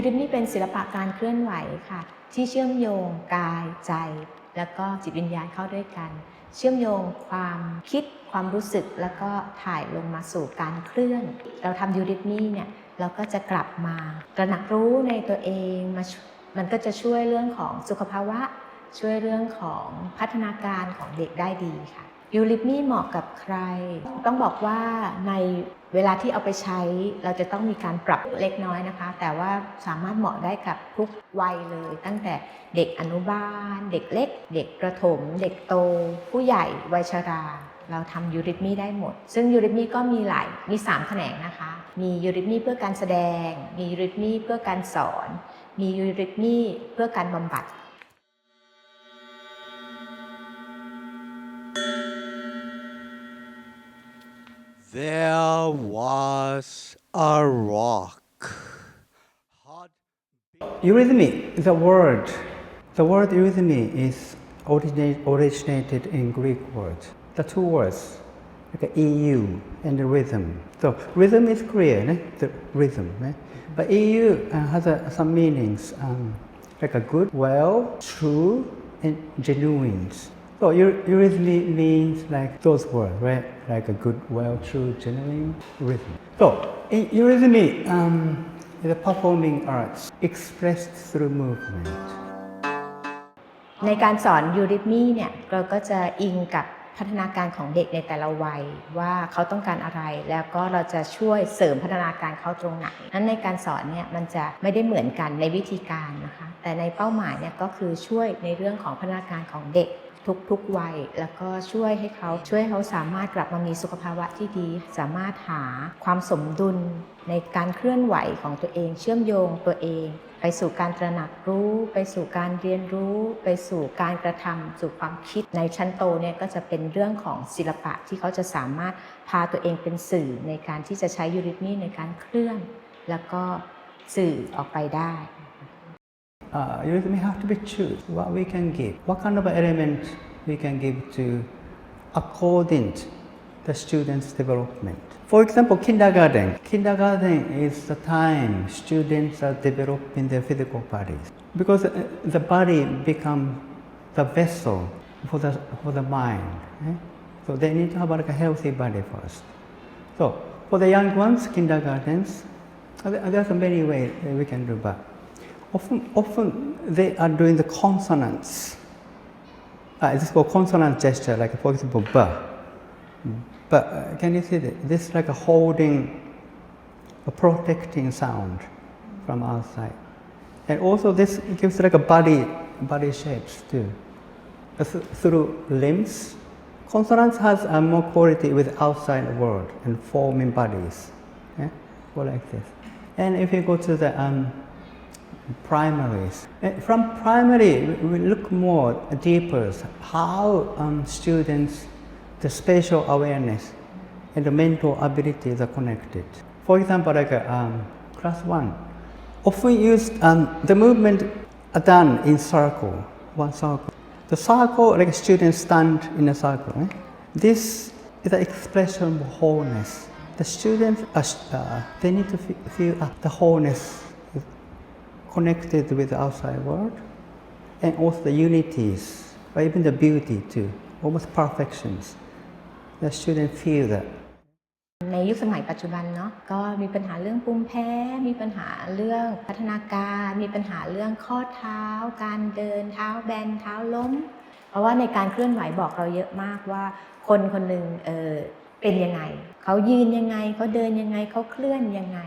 ยูริมนี่เป็นศิลปะการเคลื่อนไหวค่ะ ที่เชื่อมโยงกายใจ แล้วก็จิตวิญญาณเข้าด้วยกัน เชื่อมโยงความคิดความรู้สึกแล้วก็ถ่ายลงมาสู่การเคลื่อน เราทำยูริทมี่เนี่ยเราก็จะกลับมาตระหนักรู้ในตัวเองมามันก็จะช่วยเรื่องของสุขภาวะ ช่วยเรื่องของพัฒนาการของเด็กได้ดีค่ะ ยูริทมี่เหมาะกับใคร ต้องบอกว่าในเวลาที่เอาไปใช้เราจะต้องมีการปรับเล็กน้อยนะคะ แต่ว่าสามารถเหมาะได้กับทุกวัยเลย ตั้งแต่เด็กอนุบาล เด็กเล็ก เด็กประถม เด็กโต ผู้ใหญ่วัยชรา เราทำยูริทมี่ได้หมด ซึ่งยูริทมี่ก็มีหลายมี3แขนงนะคะ มียูริทมี่เพื่อการแสดง มียูริทมี่เพื่อการสอน มียูริทมี่เพื่อการบำบัด There was a rock. Eurythmy, the word, the word eurythmy is originate, originated in Greek word. The two words, like EU and the rhythm. So rhythm is clear, né? the rhythm. né? But EU uh, has uh, some meanings, um, like a good, well, true, and genuine. So eu- eurythmy means like those words, right? Like a good, well, true, genuine rhythm. So in eurythmy, um, the performing arts expressed through movement. ในการสอนยูริทมี่เนี่ยเราก็จะอิงกับพัฒนาการของเด็กในแต่ละวัยว่าเขาต้องการอะไร แล้วก็เราจะช่วยเสริมพัฒนาการเขาตรงไหนนั้นในการสอนเนี่ยมันจะไม่ได้เหมือนกันในวิธีการนะคะ แต่ในเป้าหมายเนี่ยก็คือช่วยในเรื่องของพัฒนาการของเด็ก ทุกๆวัย แล้วก็ช่วยให้เขาช่วยให้เขาสามารถกลับมามีสุขภาวะที่ดี สามารถหาความสมดุลในการเคลื่อนไหวของตัวเอง เชื่อมโยงตัวเอง ไปสู่การตระหนักรู้ ไปสู่การเรียนรู้ ไปสู่การกระทำสู่ความคิดในชั้นโตเนี่ยก็จะเป็นเรื่องของศิลปะที่เขาจะสามารถพาตัวเองเป็นสื่อในการที่จะใช้ยูริทมีในการเคลื่อน แล้วก็สื่อออกไปได้ uh, you really have to be choose what we can give, what kind of element we can give to according to the student's development. For example, kindergarten. Kindergarten is the time students are developing their physical bodies because uh, the body become the vessel for the, for the mind. eh? So they need to have like a healthy body first. So for the young ones, kindergartens, uh, there are many ways we can do, but often, often they are doing the consonants. Uh, this is called consonant gesture, like for example, b. But uh, can you see that this is like a holding, a protecting sound from outside, and also this gives like a body, body shapes too. Uh, th- through limbs, consonants has uh, more quality with outside world and forming bodies. Yeah? Go like this. And if you go to the um, primaries, uh, from primary we look more deeper how um, students, the spatial awareness and the mental abilities are connected. For example, like um, class one, often used um, the movement done in circle, one circle. The circle, like students stand in a circle. eh? This is the expression of wholeness. The students, are, uh, they need to fe- feel uh, the wholeness connected with the outside world, and also the unities, or even the beauty too, almost perfections. The student feel that. ในยุคสมัยปัจจุบันเนาะก็มีปัญหาเรื่องภูมิแพ้ มีปัญหาเรื่องพัฒนาการ มีปัญหาเรื่องข้อเท้า การเดินเท้าแบนเท้าล้ม เพราะว่าในการเคลื่อนไหวบอกเราเยอะมากว่า คนคนหนึ่งเออเป็นยังไงเขายืนยังไงเขาเดินยังไงเขาเคลื่อนยังไง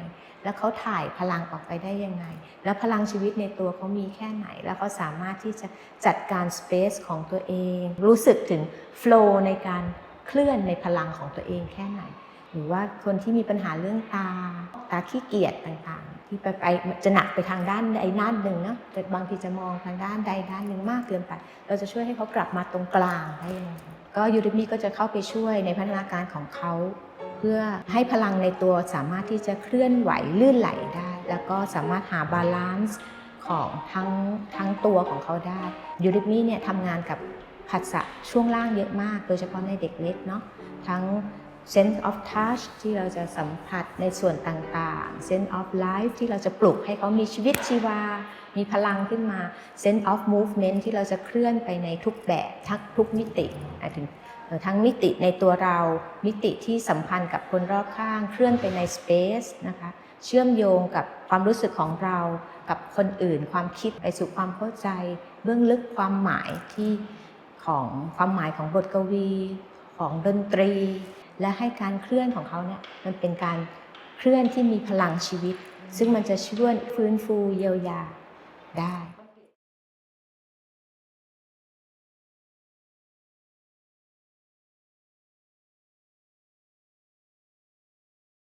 แล้วเขาถ่ายพลังออกไปได้ยังไง แล้วพลังชีวิตในตัวเขามีแค่ไหน แล้วเขาสามารถที่จะจัดการสเปซของตัวเอง รู้สึกถึงโฟล์ในการเคลื่อนในพลังของตัวเองแค่ไหน หรือว่าคนที่มีปัญหาเรื่องตา ตาขี้เกียจต่างๆ ที่ไปไปจะหนักไปทางด้านใดด้านหนึ่งเนาะแต่บางทีจะมองทางด้านใดด้านหนึ่งมากเกินไป เราจะช่วยให้เขากลับมาตรงกลางได้ยังไงก็ยูริมีก็จะเข้าไปช่วยในพัฒนาการของเขา พื่อให้พลังในตัวสามารถที่จะเคลื่อนไหวลื่นไหลได้ แล้วก็สามารถหาบาลานซ์ของทั้งทั้งตัวของเขาได้ยูริมี่เนี่ยทำงานกับผัสสะช่วงล่างเยอะมาก โดยเฉพาะในเด็กเล็กเนาะทั้ง sense of touch ที่เราจะสัมผัสในส่วนต่างๆ sense of life ที่เราจะปลุกให้เขามีชีวิตชีวา มีพลังขึ้นมา sense of movement ที่เราจะเคลื่อนไปในทุกแบบทักทุกมิติถึง ทั้งมิติในตัวเรา มิติที่สัมพันธ์กับคนรอบข้าง เคลื่อนไปใน space นะคะเชื่อมโยงกับความรู้สึกของเรา กับคนอื่น ความคิดไปสู่ความเข้าใจ เบื้องลึกความหมายที่ของความหมายของบทกวี ของดนตรี และให้การเคลื่อนของเขาเนี่ยมันเป็นการเคลื่อนที่มีพลังชีวิต ซึ่งมันจะช่วยฟื้นฟูเยียวยาได้